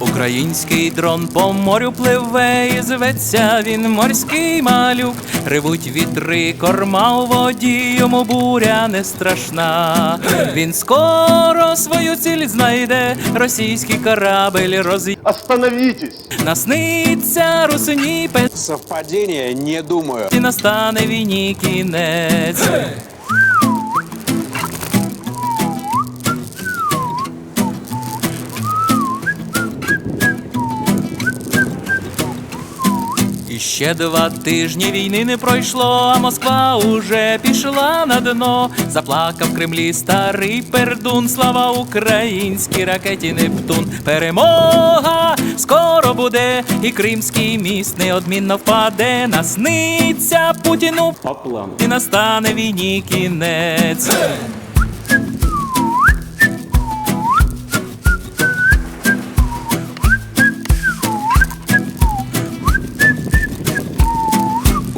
Український дрон по морю пливе і зветься він морський малюк. Ревуть вітри, корма у воді, йому буря не страшна. Він скоро свою ціль знайде, російський корабель роз'їде. Остановитесь! Насниться русині пес, Совпадение? Не думаю. і настане війні кінець. І ще два тижні війни не пройшло, а Москва уже пішла на дно. Заплакав в Кремлі старий пердун. Слава українській ракеті Нептун. Перемога скоро буде, і кримський міст неодмінно впаде. Насниться Путіну По плану. і настане війні кінець.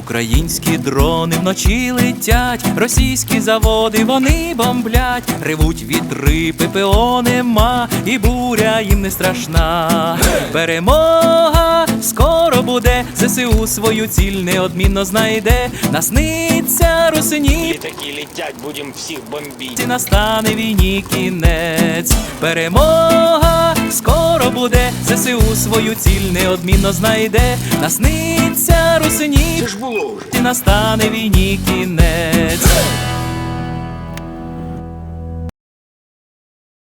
Українські дрони вночі летять, російські заводи вони бомблять, ревуть вітри, ППО нема, і буря їм не страшна. Перемога скоро буде, ЗСУ свою ціль неодмінно знайде, насниться русині. Такі летять, будем всіх бомбити. І настане війні кінець. Перемога скоро буде, ЗСУ свою ціль неодмінно знайде, насниться русині. Це ж було вже. І настане війні кінець.